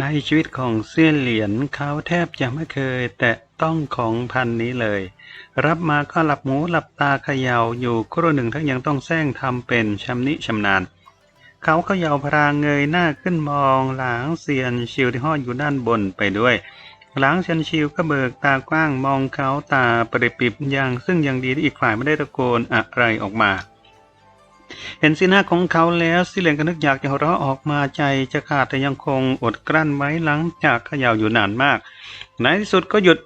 ในชีวิตของเซียนเหรียญเขาแทบจะไม่เคย แตะต้องของพันนี้เลย รับมาก็หลับหูหลับตาเขย่าอยู่ครู่หนึ่งทั้งยังต้องแซงทำเป็นชำนิชำนาญ เขาเขย่าพรางเงยหน้าขึ้นมองหลางเซียนชิวที่ห้อยอยู่ด้านบนไปด้วย หลังเซียนชิวก็เบิกตากว้างมองเขาตาปริปิบอย่างซึ่งยังดีที่อีกฝ่ายไม่ได้ตะโกนอะไรออกมา เห็นสีหน้าของเขาแล้วสิเหลียนก็นึกอยากจะหัวเราะออกมาใจจะขาดแต่ยังคงอดกลั้นไว้หลังจากขย่าอยู่นานมาก ในที่สุดก็หยุด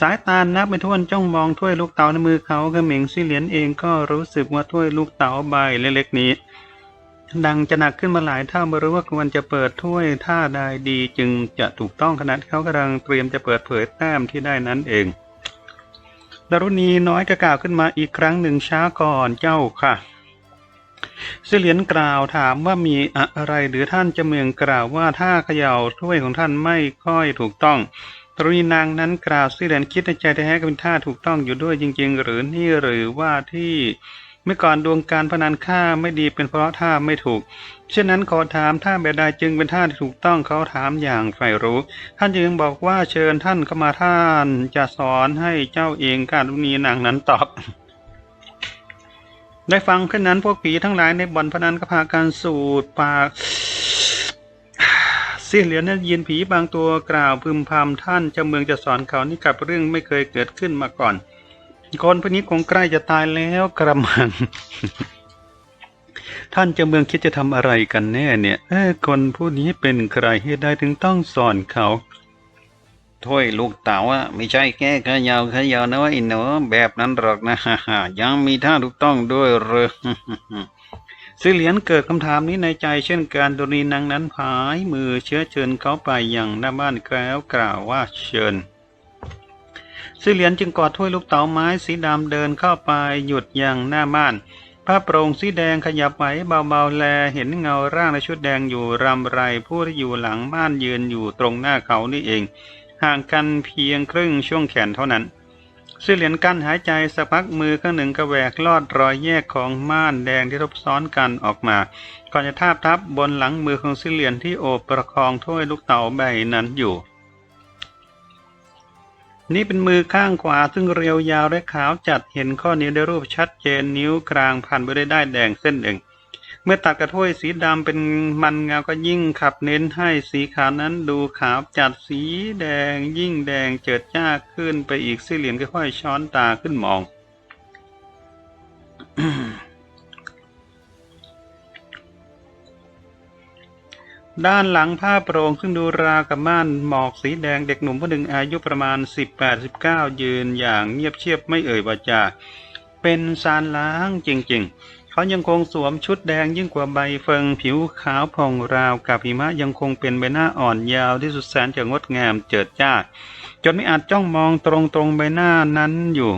สายตานับไม่วนจ้องมองถ้วยลูกเต๋าในมือเขาเขมิงสิเหลียนเองก็รู้สึกว่าถ้วยลูกเต๋าใบเล็กๆนี้ ดังจะหนักขึ้นมาหลายเท่าไม่รู้ว่าควรจะเปิดถ้วยท่าใดดีจึงจะถูกต้องขนาดเขากำลังเตรียมจะเปิดเผยแต้มที่ได้นั้นเองดารุณีน้อยก็กล่าวขึ้นมาอีกครั้งหนึ่งช้าก่อนเจ้าค่ะ เลียนกล่าวถามว่ามีอะไรหรือท่านจะเมืองกล่าวว่าถ้าเขย่าถ้วยของท่านไม่ค่อยถูกต้องตรุณีนางนั้นกล่าวเลียนคิดในใจแท้ๆก็เป็นท่าถูกต้องอยู่ด้วยจริง ๆ หรือนี่หรือว่าที่เมื่อก่อนดวงการพนันค่าไม่ดีเป็นเพราะท่าไม่ถูก เช่นนั้นขอถามท่าแบบใดจึงเป็นท่าที่ถูกต้องเขาถามอย่างใฝ่รู้ ท่านจึงบอกว่าเชิญท่านเข้ามาท่านจะสอนให้เจ้าเองการุณีนางนั้นตอบ ได้ฟังขึ้นนั้นพวกผีทั้งหลายในบ่อนพนันก็พากันสูดปากเสียเหรียญนั้นยินผีบางตัวกล่าวพึมพำท่านเจ้าเมืองจะสอนเขานี่กับเรื่องไม่เคยเกิดขึ้นมาก่อน คนพวกนี้คงใกล้จะตายแล้วกระมัง ท่านเจ้าเมืองคิดจะทำอะไรกันแน่เนี่ยเออคนผู้นี้เป็นใครเหตุใดถึงต้องสอนเขา ถ้วยลูกเต๋าอะไม่ใช่แค่ขยาวขยาวนะว่าอินเนอแบบนั้นหรอกนะฮ่าฮ่ายังมีท่าถูกต้องด้วยเหรอสิเหลียนเกิดคำถามนี้ในใจเช่นการดนีนางนั้นผายมือเชื้อเชิญเขาไปอย่างหน้าบ้านแล้วกล่าวว่าเชิญสิเหลียนจึงกอดถ้วยลูกเต๋าไม้สีดำเดินเข้าไปหยุดอย่างหน้าบ้านผ้าโปร่งสีแดงขยับไหวเบาๆแลเห็นเงาร่างในชุดแดงอยู่รำไรผู้ที่อยู่หลังบ้านยืนอยู่ตรงหน้าเขานี่เอง ห่างกันเพียงครึ่งช่วงแขนเท่านั้นสิเหลียนกั้นหายใจสักพักมือข้างหนึ่งกระแวกลอดรอยแยกของม่านแดงที่ทบซ้อนกันออกมา ก่อนจะทาบทับบนหลังมือของสิเหลียนที่โอบประคองถ้วยลูกเต๋าใบนั้นอยู่ นี่เป็นมือข้างขวาซึ่งเรียวยาวและขาวจัดเห็นข้อนิ้วได้รูปชัดเจนนิ้วกลางพันไปด้วยได้ายแดงเส้นหนึ่ง เมื่อตัดกระถ้วยสีดำเป็นมันเงาก็ยิ่งขับเน้นให้สีขาวนั้นดูขาวจัดสีแดงยิ่งแดงเจิดจ้าขึ้นไปอีกสิเหลียนค่อยๆช้อนตาขึ้นมองด้านหลังผ้าโปร่งซึ่งดูราวกับม่านหมอกสีแดงเด็กหนุ่มผู้หนึ่งอายุประมาณ 18-19 ยืนอย่างเงียบเชียบไม่เอ่ยวาจา เป็นซานล้างจริงๆ เขายังคงสวมชุดแดงยิ่งกว่าใบเฟิงผิวขาวผ่องราวกับหิมะยังคงเป็นใบหน้าอ่อนยาวที่สุดแสนจะงดงามเจิดจ้า จนไม่อาจจ้องมองตรงๆใบหน้านั้นอยู่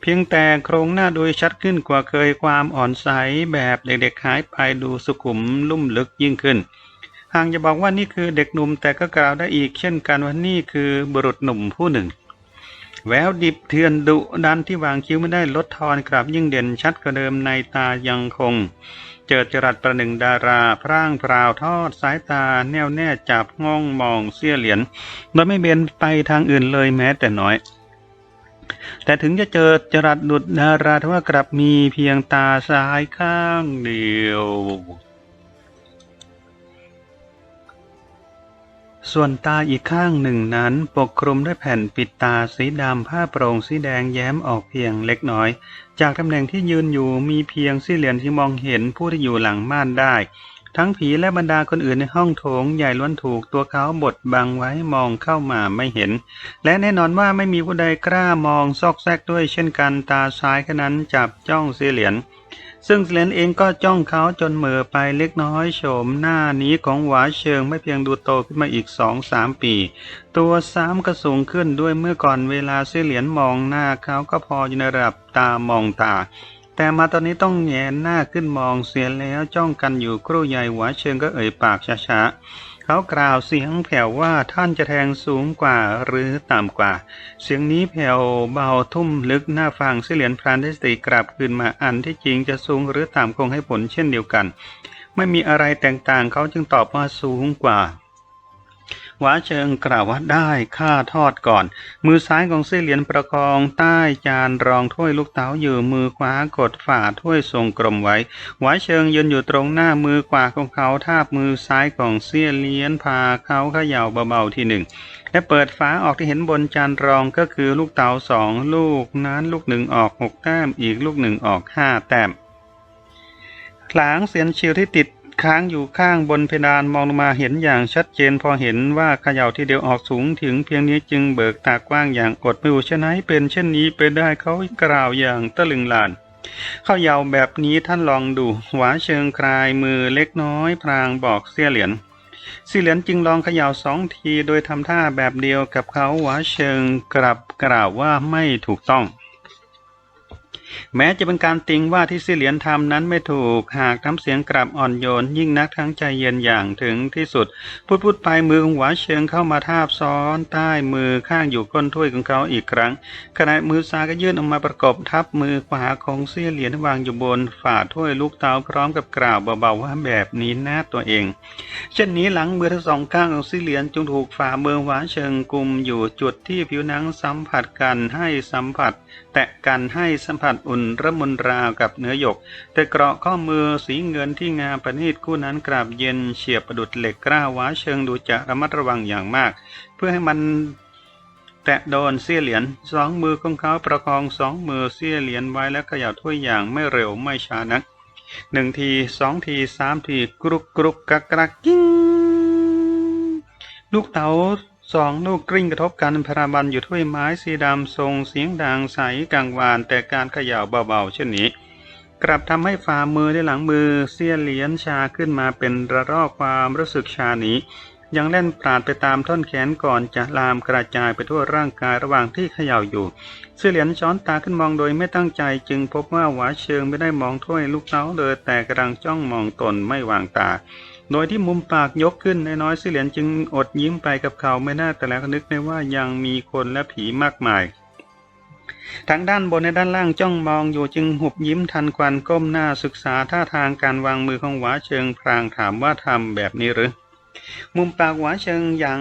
เพียงแต่โครงหน้าโดยชัดขึ้นกว่าเคยความอ่อนใสแบบเด็กๆหายไปดูสุขุมลุ่มลึกยิ่งขึ้นหากจะบอกว่านี่คือเด็กหนุ่มแต่ก็กล่าวได้อีกเช่นกันว่านี่คือบุรุษหนุ่มผู้หนึ่ง แววดิบเถื่อนดุดันที่วางคิ้วไม่ได้ลดทอนกลับยิ่งเด่นชัดกว่าเดิมในตายังคง เจิดจรัสประหนึ่งดาราพร่างพราวทอดสายตาแน่วแน่จับง่องมองเสี้ยเหรียญโดยไม่เบนไปทางอื่นเลยแม้แต่น้อย แต่ถึงจะเจอจรัสดุดดาราทว่ากลับมีเพียงตาซ้ายข้างเดียว ส่วนตาอีกข้างหนึ่งนั้นปกคลุมด้วยแผ่นปิดตาสีดำผ้าโปร่งสีแดงแย้มออกเพียงเล็กน้อย จากตำแหน่งที่ยืนอยู่มีเพียงสี่เหลี่ยมที่มองเห็นผู้ที่อยู่หลังม่านได้ ทั้งผีและบรรดาคนอื่นในห้องโถงใหญ่ล้วนถูกตัวเขาบดบังไว้มองเข้ามาไม่เห็น และแน่นอนว่าไม่มีผู้ใดกล้ามองซอกแซกด้วยเช่นกันตาซ้ายแค่นั้นจับจ้องเสียเหรียญซึ่งเซเลนเองก็จ้องเขาจนเม่อไปเล็กน้อยโฉมหน้านี้ของหวาเชิงไม่เพียงดูโตขึ้นมาอีกสองสามปี ตัวสามก็สูงขึ้นด้วยเมื่อก่อนเวลาเสียเหรียญมองหน้าเขาก็พออยู่ในระดับตามองตา แต่มาตอนนี้ต้องแงนหน้าขึ้นมองเสียแล้วจ้องกันอยู่ครู่ใหญ่หวาเชิงก็เอ่ยปากช้าๆเขากล่าวเสียงแผ่วว่าท่านจะแทงสูงกว่าหรือต่ำกว่า เสียงนี้แผ่วเบาทุ่มลึกหน้าฟังเสเหรียญพรานได้สติกลับคืนมาอันที่จริงจะสูงหรือต่ำคงให้ผลเช่นเดียวกัน ไม่มีอะไรแตกต่างเขาจึงตอบว่าสูงกว่า หวาเชิงกล่าวว่าได้ข้าทอดก่อน มือซ้ายของเสี่เหลียนประคองใต้จานรองถ้วยลูกเต๋าอยู่มือขวากดฝาถ้วยทรงกลมไว้หวาเชิงยืนอยู่ตรงหน้ามือขวาของเขาทาบมือซ้ายของเสี่ยเหลียนพาเขาเขย่าเบาๆทีหนึ่งและเปิดฝาออกที่เห็นบนจานรองก็คือลูกเต๋าสองลูกนั้นลูกหนึ่งออกหกแต้มอีกลูกหนึ่งออกห้าแต้มหลางเสียนชิวที่ติด ค้างอยู่ข้างบนเพดานมองลงมาเห็นอย่างชัดเจนพอเห็นว่าเขย่าที่เดียวออกสูงถึงเพียงนี้จึงเบิกตากว้างอย่างอดไม่อยู่เช่นไหนเป็นเช่นนี้ไปได้เขากล่าวอย่างตะลึงลานเขย่าแบบนี้ท่านลองดูหวาเชิงคลายมือเล็กน้อยพรางบอกเสียเหรียญสี่เหรียญจึงลองเขย่าสองทีโดยทำท่าแบบเดียวกับเขาหวาเชิงกลับกล่าวว่าไม่ถูกต้อง แม้จะเป็นการติงว่าที่สี่เหรียญทำนั้นไม่ถูก หากน้ำเสียงกลับอ่อนโยน ยิ่งนักทั้งใจเย็นอย่างถึงที่สุด พูดพูดไปมือของหวาเชิงเข้ามาทาบซ้อน ใต้มือข้างอยู่ก้นถ้วยของเขาอีกครั้ง ขณะมือซ้ายก็ยื่นออกมาประกบทับมือขวาของเสียเหรียญวางอยู่บนฝาถ้วยลูกเตาพร้อมกับกล่าวเบาๆว่าแบบนี้นะตัวเอง เช่นนี้หลังมือทั้งสองข้างของสี่เหรียญจึงถูกฝ่ามือหวาเชิงกุมอยู่จุดที่ผิวหนังสัมผัสกันให้สัมผัส แตะกันให้สัมผัสอุ่นระมุนราวกับเนื้อหยก แต่เกราะข้อมือสีเงินที่งามประณีตคู่นั้นกราบเย็นเฉียบประดุดเหล็กกล้าหวาเชิงดูจะระมัดระวังอย่างมาก เพื่อให้มันแตะโดนเสี้ยเหรียญสองมือของเขาประคองสองมือเสี้ยเหรียญไว้และเขย่าถ้วยอย่างไม่เร็วไม่ช้านักหนึ่งทีสองทีสามทีกรุกกรุกกักกรักกิ้งลูกเต๋า สองลูกกริ้งกระทบกันพราบันอยู่ถ้วยไม้สีดำทรงเสียงดังใสกังวาน แต่การเขย่าเบาๆเช่นนี้ กลับทำให้ฝ่ามือและหลังมือเสี้ยเหรียญชาขึ้นมาเป็นระลอกความรู้สึกชานี้ ยังเล่นปราดไปตามท่อนแขนก่อนจะลามกระจายไปทั่วร่างกายระหว่างที่เขย่าอยู่เสียเหรียญช้อนตาขึ้นมองโดยไม่ตั้งใจจึงพบว่าหวาเชิงไม่ได้มองถ้วยลูกเต้าเลยแต่กำลังจ้องมองตนไม่วางตา โดยที่มุมปากยกขึ้นน้อยๆสี่ยเหรียญจึงอดยิ้มไปกับเขาไม่น่าแต่แล้วนึกได้ว่ายังมีคนและผีมากมาย ทั้งด้านบนและด้านล่างจ้องมองอยู่จึงหุบยิ้มทันควันก้มหน้าศึกษาท่าทางการวางมือของหวาเชิงพรางถามว่าทำแบบนี้หรือ มุมปากหวาเชิงยัง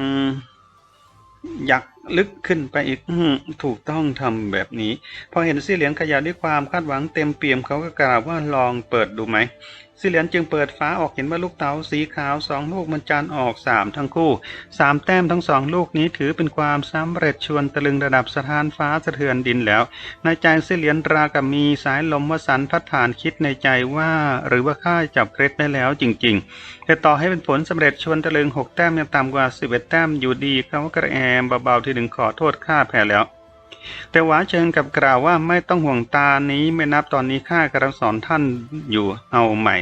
อยากลึกขึ้นไปอีกอถูกต้องทำแบบนี้ พอเห็นสี่เหรียญขยับด้วยความคาดหวังเต็มเปี่ยมเขาก็กล่าวว่าลองเปิดดูไหมสี่เหรียญจึงเปิดฟ้าออกเห็นว่าลูกเต๋าสีขาวสองลูกมันจานออกสามทั้งคู่สามแต้มทั้งสองลูกนี้ถือเป็นความสำเร็จชวนตะลึงระดับสถานฟ้าสะเทือนดินแล้ว ในใจเสี่เหรียญรากับมีสายลมวสันพัดผ่านคิดในใจว่า หรือว่าข้าจับเคล็ดได้แล้วจริง ๆ แต่ต่อให้เป็นผลสำเร็จชวนตะลึงหกแต้มยังต่ำกว่าสิบเอ็ดแต้มอยู่ดีเขากระแอมเบาๆทีหนึ่งขอโทษข้าแพ้แล้ว แต่หวาเชิงกับกล่าวว่าไม่ต้องห่วงตานี้ไม่นับตอนนี้ข้ากำลังสอนท่านอยู่เอาใหม่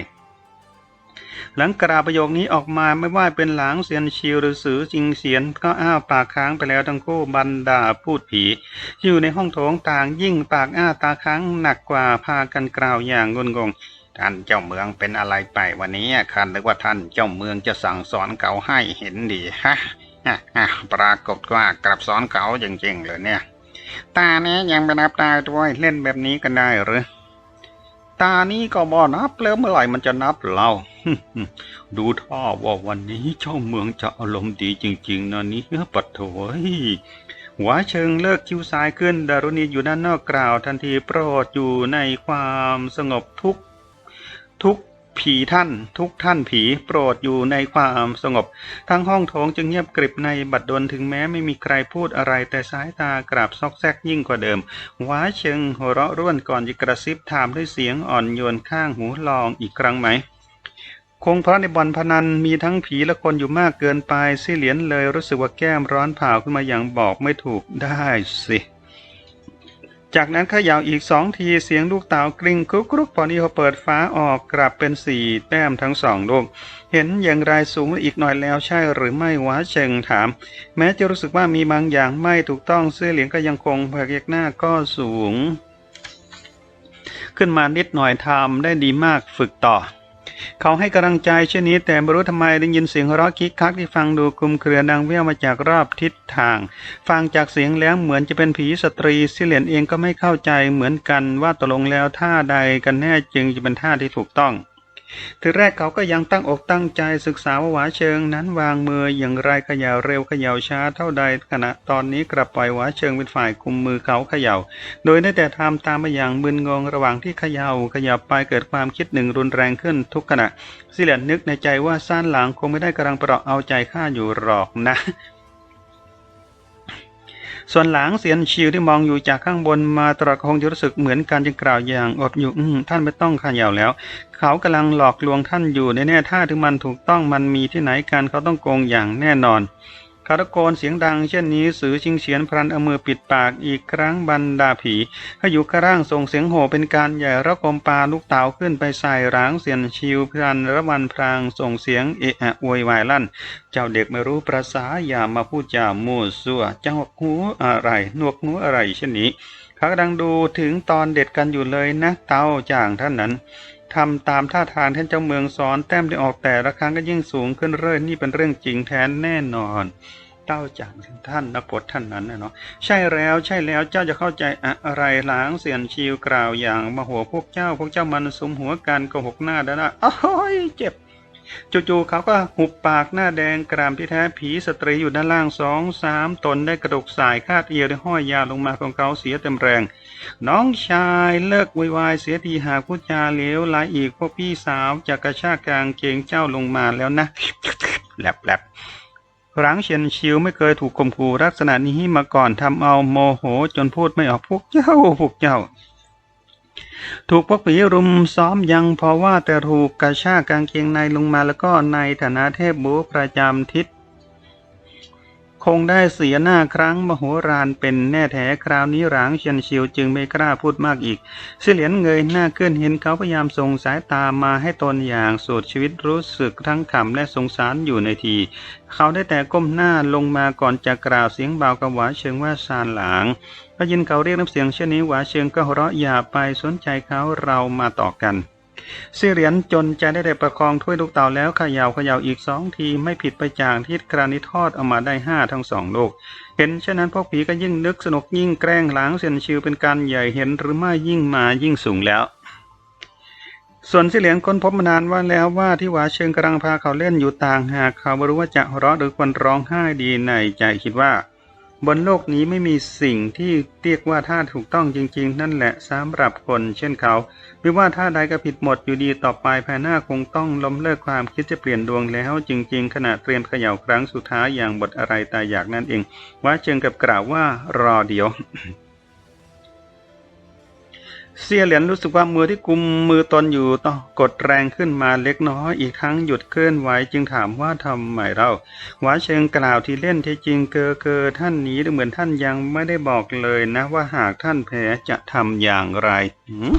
หลังกล่าวประโยคนี้ออกมาไม่ว่าเป็นหลางเซียนชิวหรือสือจิงเสียนก็อ้าปากค้างไปแล้วทั้งคู่บรรดาพูดผี อยู่ในห้องโถงต่างยิ่งปากอ้าตาค้างหนักกว่าพากันกล่าวอย่างงุนงงท่านเจ้าเมืองเป็นอะไรไปวันนี้ข้านึกว่าท่านเจ้าเมืองจะสั่งสอนเขาให้เห็นดีฮะฮะปรากฏว่ากลับสอนเขาจริงๆเลยเนี่ย ตาเนี้ยยังไม่นับได้ด้วยเล่นแบบนี้กันได้หรือ ตานี้ก็บ่นับแล้วเมื่อไหร่มันจะนับเราดูท่าว่าวันนี้เจ้าเมืองจะอารมณ์ดีจริง ๆนะนี่ปัดโถยหัวเชิงเลิกคิ้วซ้ายขึ้นดารุณีอยู่ด้านนอกกล่าว ทันทีโปรดอยู่ในความสงบทุกทุก ผีท่านทุกท่านผีโปรดอยู่ในความสงบ ทั้งห้องโถงจึงเงียบกริบในบัดดลถึงแม้ไม่มีใครพูดอะไร แต่สายตากราบซอกแซกยิ่งกว่าเดิมว้าเชิงหัวเราะร่วนก่อนจะกระซิบถามด้วยเสียงอ่อนโยนข้างหูลองอีกครั้งไหม คงเพราะในบ่อนพนันมีทั้งผีและคนอยู่มากเกินไปซี่เหรียญเลยรู้สึกว่าแก้มร้อนเผาขึ้นมาอย่างบอกไม่ถูกได้สิ จากนั้นขย่าอีกสองทีเสียงลูกเต่ากริ่งครุกรุกพอนี้เขาเปิดฟ้าออกกลับเป็นสี่แต้มทั้งสองลูก เห็นอย่างไรสูงอีกหน่อยแล้วใช่หรือไม่วะเชิงถาม แม้จะรู้สึกว่ามีบางอย่างไม่ถูกต้องเสื้อเหลียงก็ยังคงพยักหน้าก็สูง ขึ้นมานิดหน่อยทำได้ดีมากฝึกต่อ เขาให้กำลังใจเช่นนี้ แต่ไม่รู้ทำไมได้ยินเสียงร้องคิกคักที่ฟังดูกลุมเครือดังแว่วมาจากรอบทิศทาง ฟังจากเสียงแล้วเหมือนจะเป็นผีสตรีซิเลียนเองก็ไม่เข้าใจเหมือนกันว่าตกลงแล้วท่าใดกันแน่จึงจะเป็นท่าที่ถูกต้อง ทีแรกเขาก็ยังตั้งอกตั้งใจศึกษาวาหวาเชิงนั้นวางมืออย่างไรเขย่าเร็วเขย่าช้าเท่าใดขณะตอนนี้กลับปล่อยหวาเชิงเป็นฝ่ายกุมมือเขาเขย่า โดยได้แต่ทำตามมาอย่างมึนงงระหว่างที่เขย่าขยับไปเกิดความคิดหนึ่งรุนแรงขึ้นทุกขณะสิเหลียนนึกในใจว่าซ่านหลังคงไม่ได้กำลังประเอาใจข้าอยู่หรอกนะ ส่วนหลางเสียนชิวที่มองอยู่จากข้างบนมาตลอดคงจะรู้สึกเหมือนกันจึงกล่าวอย่างอดอยู่อืท่านไม่ต้องขย่าแล้ว เขากำลังหลอกลวงท่านอยู่แน่ๆถ้าถึงมันถูกต้องมันมีที่ไหนกันเขาต้องโกงอย่างแน่นอน เขาตะโกนเสียงดังเช่นนี้สือชิงเฉียนพรันเอามือปิดปากอีกครั้งบรรดาผีให้อยู่ข้างล่างส่งเสียงโห่เป็นการใหญ่ระกมปลาลูกเต๋าขึ้นไปใส่ร้างเสียนชิวพรันระวันพรางส่งเสียงเอะอะโวยวายลั่น เจ้าเด็กไม่รู้ประษาอย่ามาพูดจามั่วซั่วเจ้าหูอะไรนวกหูอะไรเช่นนี้เขากำลังดูถึงตอนเด็ดกันอยู่เลยนะเต้าจ่างท่านนั้น ทำตามท่าทางท่านเจ้าเมืองสอนแต้มได้ออกแต่ละครั้งก็ยิ่งสูงขึ้นเรื่อยนี่เป็นเรื่องจริงแท้แน่นอนเต้าจางท่านนักพดท่านนั้นเนาะใช่แล้วใช่แล้วเจ้าจะเข้าใจอะไรหลางเสียนชิวกล่าวอย่างมาหัวพวกเจ้า พวกเจ้ามันสมหัวกันโกหกหน้าด้านหน้าโอ้ยเจ็บ จู่ๆเขาก็หุบปากหน้าแดงกรามที่แท้ผีสตรีอยู่ด้านล่างสองสามตนได้กระดกสายคาดเอวได้ห้อยยาวลงมาของเขาเสียเต็มแรง น้องชายเลิกวยวายเสียทีหากพูดจาเลวไหลอีกพวกพี่สาวจะกระชากกางเกงเจ้าลงมาแล้วนะแลบแลบรังเฉียนชิวไม่เคยถูกข่มขู่ลักษณะนี้มาก่อนทำเอาโมโหจนพูดไม่ออกพวกเจ้าพวกเจ้า ถูกพวกผีรุมซ้อมยังเพราะว่าแต่ถูกกระชากกางเกงในลงมาแล้วก็ในฐานะเทพบูประจำทิศ คงได้เสียหน้าครั้งมโหฬารเป็นแน่แท้คราวนี้หลางเชียนชิวจึงไม่กล้าพูดมากอีกเสลียนเงยหน้าขึ้นเห็นเขาพยายามส่งสายตามาให้ตนอย่างสูดชีวิตรู้สึกทั้งขำและสงสารอยู่ในที เขาได้แต่ก้มหน้าลงมาก่อนจะกล่าวเสียงเบากับหวาเชิงว่าซานหลางพอยินเขาเรียกน้ำเสียงเช่นนี้หวาเชิงก็หัวเราะอย่าไปสนใจเขาเรามาต่อกัน สี่ยเหรียญจนใจได้แต่ประคองถ้วยลูกเต่าแล้วเขย่าเขย่าอีกสองทีไม่ผิดไปจากที่กรานิทอดเอามาได้ห้าทั้งสองลูก เห็นเช่นนั้นพวกผีก็ยิ่งนึกสนุกยิ่งแกล้งหลางเซียนชิวเป็นการใหญ่เห็นหรือไม่ยิ่งมายิ่งสูงแล้วส่วนเสียเหรียญค้นพบมานานว่าแล้วว่าที่หวาเชิงกำลังพาเขาเล่นอยู่ต่างหากเขาไม่รู้ว่าจะหัวเราะหรือควรร้องไห้ดีในใจคิดว่า บนโลกนี้ไม่มีสิ่งที่เรียกว่าท่าถูกต้องจริง ๆ นั่นแหละสำหรับคนเช่นเขา ไม่ว่าท่าใดก็ผิดหมดอยู่ดีต่อไปภายหน้าคงต้องล้มเลิกความคิดจะเปลี่ยนดวงแล้ว จริง ๆ ขณะเตรียมเขย่าครั้งสุดท้ายอย่างบทอะไรตายอยากนั่นเองว่าเชิงกับกล่าวว่ารอเดียว เสียเหรียญรู้สึกว่ามือที่กุมมือตนอยู่ต้องกดแรงขึ้นมาเล็กน้อยอีกครั้งหยุดเคลื่อนไหวจึงถามว่าทำไมเราหวาเชิงกล่าวที่เล่นที่จริงเกอเกอท่านนี้ดูเหมือนท่านยังไม่ได้บอกเลยนะว่าหากท่านแพ้จะทำอย่างไรหืม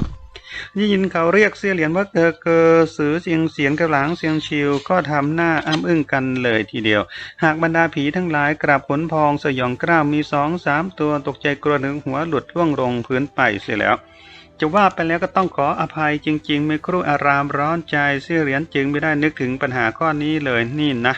ได้ยินเขาเรียกเสียเหรียญว่าเกอเกอสือเสียงเสียงกระหลังเสียงชิวก็ทำหน้าอ้ำอึ้งกันเลยทีเดียว หากบรรดาผีทั้งหลายกราบผลพองสยองกล้าวมีสองสามตัวตกใจกลัวถึงหัวหลุดล่วงลงพื้นไปเสียแล้ว จะว่าไปแล้วก็ต้องขออภัยจริง ๆ ไม่ครู่อารามร้อนใจเสี่ยเหรียญจึงไม่ได้นึกถึงปัญหาข้อนี้เลยนี่นะ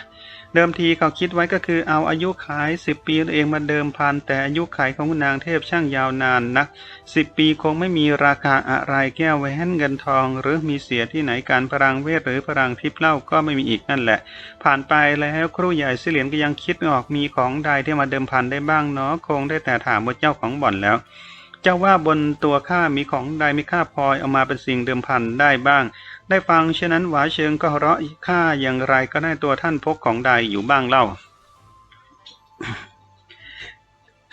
เดิมทีเขาคิดไว้ก็คือเอาอายุขายสิบปีตัวเองมาเดิมพัน แต่อายุขายของนางเทพช่างยาวนานนักสิบปีคงไม่มีราคาอะไรแก้วแหวนเงินทอง หรือมีเสียที่ไหนการพลังเวทหรือพลังทิพย์เล่าก็ไม่มีอีกนั่นแหละ ผ่านไปแล้วครูใหญ่เสี่ยเหรียญก็ยังคิดไม่ออกมีของใดที่มาเดิมพันได้บ้างเนาะคงได้แต่ถามว่าเจ้าของบ่อนแล้ว เจ้าว่าบนตัวข้ามีของใดมีค่าพลอยเอามาเป็นสิ่งเดิมพันได้บ้าง ได้ฟังเช่นนั้นหวาเชิงก็เราะข้าอย่างไรก็ได้ตัวท่านพกของใดอยู่บ้างเล่า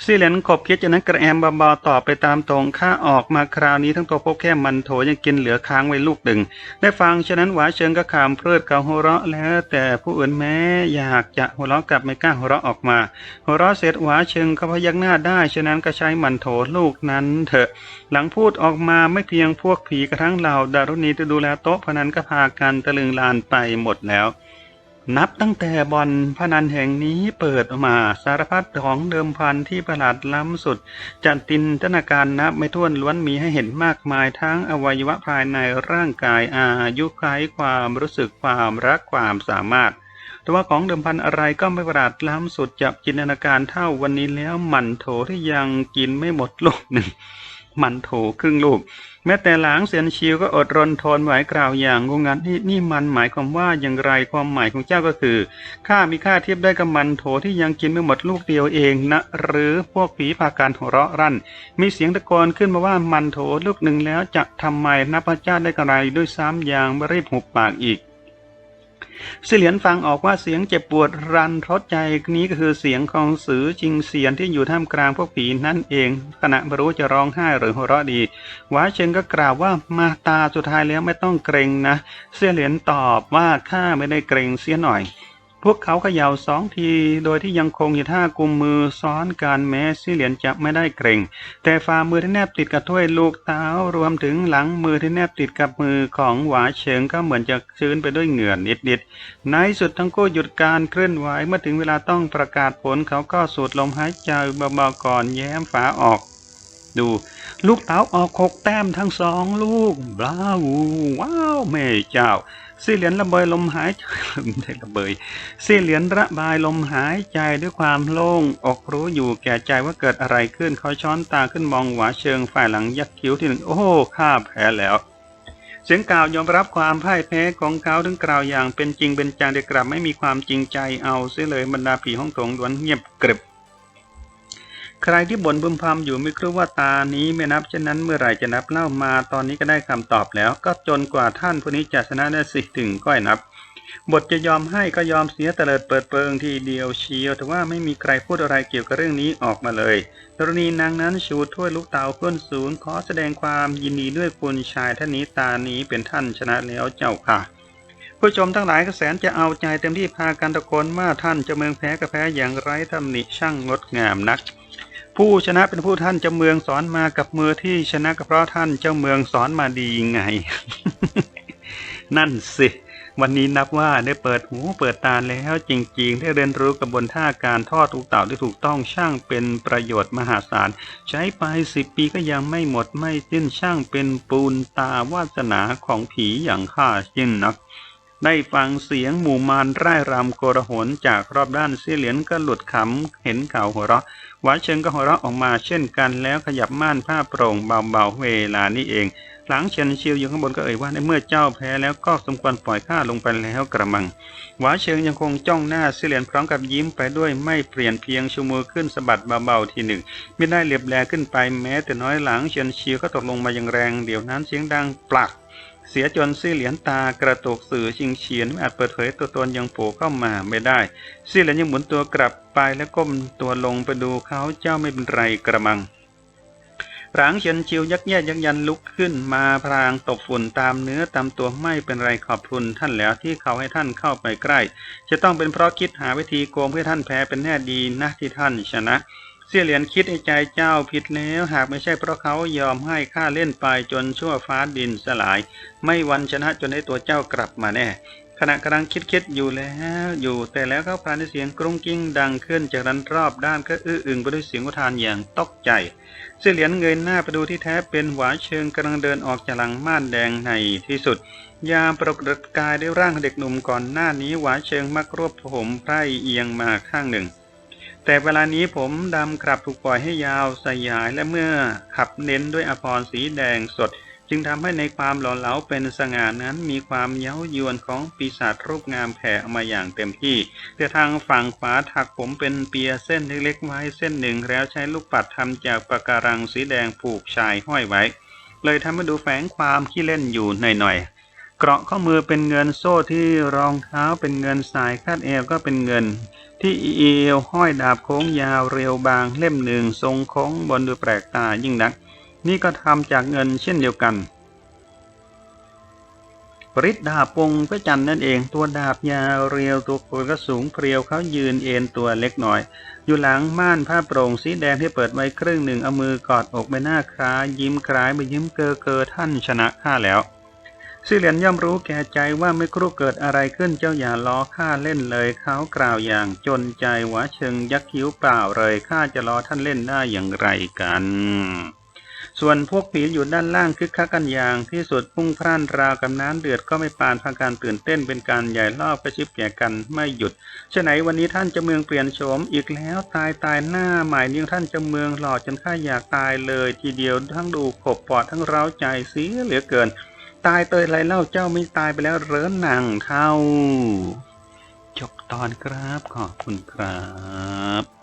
ซีเหลียนขบคิดจากนั้นกระแอมเบาต่อไปตามตรงข้าออกมาคราวนี้ทั้งตัวพบแค่มันโถยังกินเหลือค้างไว้ลูกหนึ่งได้ฟังฉะนั้นหวาเชิงก็ขามเพลิดเขาหัวเราะแล้ว แต่ผู้อื่นแม้อยากจะหัวเราะกลับไม่กล้าหัวเราะออกมา หัวเราะเสร็จหวาเชิงก็พยักหน้าได้ฉะนั้นก็ใช้มันโถลูกนั้นเถอะ หลังพูดออกมาไม่เพียงพวกผีกระทั่งเหล่าดารุณีที่ดูแลโต๊ะพนันก็พากันตะลึงลานไปหมดแล้ว นับตั้งแต่บอลพนันแห่งนี้เปิดออกมาสารพัดของเดิมพันที่ประหลาดล้ำสุด จันตินตนาการนับไม่ถ้วนล้วนมีให้เห็นมากมายทั้งอวัยวะภายในร่างกายอายุไขความรู้สึกความรักความสามารถแต่ว่าของเดิมพันอะไรก็ไม่ประหลาดล้ำสุดจับจินตนาการเท่าวันนี้แล้วหมันโถที่ยังกินไม่หมดลูกหนึ่งมันโถครึ่งลูก แม้แต่หลางเซียนชิวก็อดรนทนไหวกล่าวอย่างงงงันนี่นี่มันหมายความว่าอย่างไรความหมายของเจ้าก็คือข้ามีค่าเทียบได้กับมันโถที่ยังกินไม่หมดลูกเดียวเองนะ หรือพวกผีพาการหัวเราะรั่น มีเสียงตะโกนขึ้นมาว่ามันโถลูกหนึ่งแล้วจะทำไมนับพระเจ้าได้กระไรด้วยซ้ำอย่างไม่รีบหุบปากอีก เสลียนฟังออกว่าเสียงเจ็บปวดรันทดใจนี้ก็คือเสียงของสือจิงเสียนที่อยู่ท่ามกลางพวกผีนั่นเอง ขณะไม่รู้จะร้องไห้หรือหัวเราะดีหวาเชิงก็กล่าวว่ามาตาสุดท้ายแล้วไม่ต้องเกรงนะ เสียเหลียนตอบว่าข้าไม่ได้เกรงเสียหน่อย พวกเขาเขย่าสองที โดยที่ยังคงอยู่ท่ากุมมือซ้อนการแม้เสี่ยเหลียนจะไม่ได้เกรงแต่ฝ่ามือที่แนบติดกับถ้วยลูกเต้ารวมถึงหลังมือที่แนบติดกับมือของหวาเฉิงก็เหมือนจะชื้นไปด้วยเหงื่อนิดๆในสุดทั้งคู่หยุดการเคลื่อนไหวเมื่อถึงเวลาต้องประกาศผลเขาก็สูดลมหายใจเบาๆก่อนแย้มฝาออกดู ลูกเต๋าออกหกแต้มทั้งสองลูกบลาวว้าวแม่เจ้า สี่เหรียญระเบยลมหายใจระเบยสี่เหรียญระบายลมหายใจด้วยความโล่งอกรู้อยู่แก่ใจว่าเกิดอะไรขึ้นเขาช้อนตาขึ้นมองหวาเชิงฝ่ายหลังยักคิ้วที่หนึ่งโอ้ข้าแพ้แล้วเสียงกล่าวยอมรับความพ่ายแพ้ของเขาถึงกล่าวอย่างเป็นจริงเป็นจังแต่กลับไม่มีความจริงใจเอาเสียเลยบรรดาผีห้องโถงล้วนเงียบกริบ ใครที่บ่นพึมพำอยู่ไม่ครู้ว่าตานี้ไม่นับเช่นนั้นเมื่อไหร่จะนับเล่ามาตอนนี้ก็ได้คำตอบแล้ว ก็จนกว่าท่านผู้นี้จะชนะได้สิถึงก้อยนับ บทจะยอมให้ก็ยอมเสียเตลิดเปิดเปิงทีเดียวเชียวแต่ว่าไม่มีใครพูดอะไรเกี่ยวกับเรื่องนี้ออกมาเลยกรณีนางนั้นชูถ้วยลูกเต๋าขึ้นศูนย์ขอแสดงความยินดีด้วยคุณชายท่านนี้ตานี้เป็นท่านชนะแล้วเจ้าค่ะผู้ชมทั้งหลายก็แสนจะเอาใจเต็มที่พากันตะโกนว่าท่านเจะเมืองแพ้ก็แพ้อย่างไร้ตำหนิช่างงดงามนัก ผู้ชนะเป็นผู้ท่านเจ้าเมืองสอนมากับมือที่ชนะก็เพราะท่านเจ้าเมืองสอนมาดีไง นั่นสิ วันนี้นับว่าได้เปิดหูเปิดตาแล้วจริง ๆ ได้เรียนรู้กระบวนท่าการทอดลูกเต่าที่ถูกต้องช่างเป็นประโยชน์มหาศาล ใช้ไปสิบปีก็ยังไม่หมดไม่สิ้นช่างเป็นปูนตาวาสนาของผีอย่างข้าจิ้นนักได้ฟังเสียงหมู่มารไร่ายรำโกรหนจากรอบด้านเสียเหรียญก็หลุดขำเห็นข่าวหัวเราะ หวาเชิงก็หัวเราะออกมาเช่นกันแล้วขยับม่านผ้าโปร่งเบาๆเวลานี้เอง หลังเชนชิวอยู่ข้างบนก็เอ่ยว่าในเมื่อเจ้าแพ้แล้วก็สมควรปล่อยข้าลงไปแล้วกระมัง หวาเชิงยังคงจ้องหน้าเสียเหรียญพร้อมกับยิ้มไปด้วยไม่เปลี่ยนเพียงชูมือขึ้นสะบัดเบาๆทีหนึ่ง ไม่ได้เหลียบแลขึ้นไปแม้แต่น้อยหลังเชนชิวก็ตกลงมาอย่างแรงเดี๋ยวนั้นเสียงดังปลักเสียจนซี่เหรียญตากระตกสื่อชิงเฉียนไม่อาจเปิดเผยตัวตนยังโผล่เข้ามาไม่ได้ซี่เหรียญยังหมุนตัวกลับไปและก้มตัวลงไปดูเขาเจ้าไม่เป็นไรกระมัง หลังเฉียนชิวยักแย่ยักยันลุกขึ้นมาพรางตบฝุ่นตามเนื้อตามตัวไม่เป็นไรขอบคุณท่านแล้วที่เขาให้ท่านเข้าไปใกล้ จะต้องเป็นเพราะคิดหาวิธีโกงเพื่อท่านแพ้เป็นแน่ดีนะที่ท่านชนะเสี่ยเหรียญคิดในใจเจ้าผิดแล้ว หากไม่ใช่เพราะเขายอมให้ข้าเล่นไปจนชั่วฟ้าดินสลาย ไม่วันชนะจนได้ตัวเจ้ากลับมาแน่ ขณะกำลังคิดคิดอยู่แล้วอยู่แต่แล้วก็พลานเสียงกรุ้งกิ้งดังขึ้นจากนั้นรอบด้านก็อื้ออึงไปด้วยเสียงอุทานอย่างตกใจเสี่ยเหรียญเงยหน้าไปดูที่แท้เป็นหวาเชิงกำลังเดินออกจากหลังม่านแดงในที่สุด ยามปรากฏกายด้วยร่างเด็กหนุ่มก่อนหน้านี้หวาเชิงมักรวบผมไพร่เอียงมาข้างหนึ่ง แต่เวลานี้ผมดำกลับถูกปล่อยให้ยาวสยายและเมื่อขับเน้นด้วยอภรณ์สีแดงสด จึงทำให้ในความหล่อเหลาเป็นสง่านั้นมีความเย้ายวนของปีศาจรูปงามแผ่ออกมาอย่างเต็มที่ แต่ทางฝั่งขวาถักผมเป็นเปียเส้นเล็กๆไว้เส้นหนึ่ง แล้วใช้ลูกปัดทำจากปะการังสีแดงผูกชายห้อยไว้ เลยทำให้ดูแฝงความขี้เล่นอยู่หน่อยๆเกราะข้อมือเป็นเงินโซ่ที่รองเท้าเป็นเงินสายคาดเอวก็เป็นเงินที่เอวห้อยดาบโค้งยาวเรียวบางเล่มหนึ่งทรงโค้งบนดูแปลกตายิ่งนัก นี่ก็ทำจากเงินเช่นเดียวกันปริดดาบวงพระจันทร์นั่นเอง ตัวดาบยาวเรียวตัวโคนก็สูงเพรียวเขายืนเอ็นตัวเล็กหน่อย อยู่หลังม่านผ้าโปร่งสีแดงที่เปิดไว้ครึ่งหนึ่งเอามือกอดอกใบหน้าคล้ายยิ้มคล้ายไปยิ้มเกอเกอท่านชนะข้าแล้วซิเหลียนย่อมรู้แก่ใจว่าไม่ครู่เกิดอะไรขึ้นเจ้าอย่าล้อข้าเล่นเลยเขากล่าวอย่างจนใจหวาเชิงยักคิ้วเปล่าเลยข้าจะล้อท่านเล่นได้อย่างไรกัน ส่วนพวกผีอยู่ด้านล่างคึกคักกันอย่างที่สุดพุ่งพร่านราวกับน้ำเดือดก็ไม่ปานพาการตื่นเต้นเป็นการใหญ่รอบกระชิบแก่กันไม่หยุดฉะไหนวันนี้ท่านจะเมืองเปลี่ยนโฉมอีกแล้วตายตายหน้าหม่ยิ่งท่านจะเมืองหล่อจนข้าอยากตายเลย ทีเดียวทั้งดูขบปอดทั้งเร้าใจเสียเหลือเกิน ตายเตยไรเล่าเจ้าไม่ตายไปแล้วเหรินหนังเท่าจบตอนครับขอบคุณครับ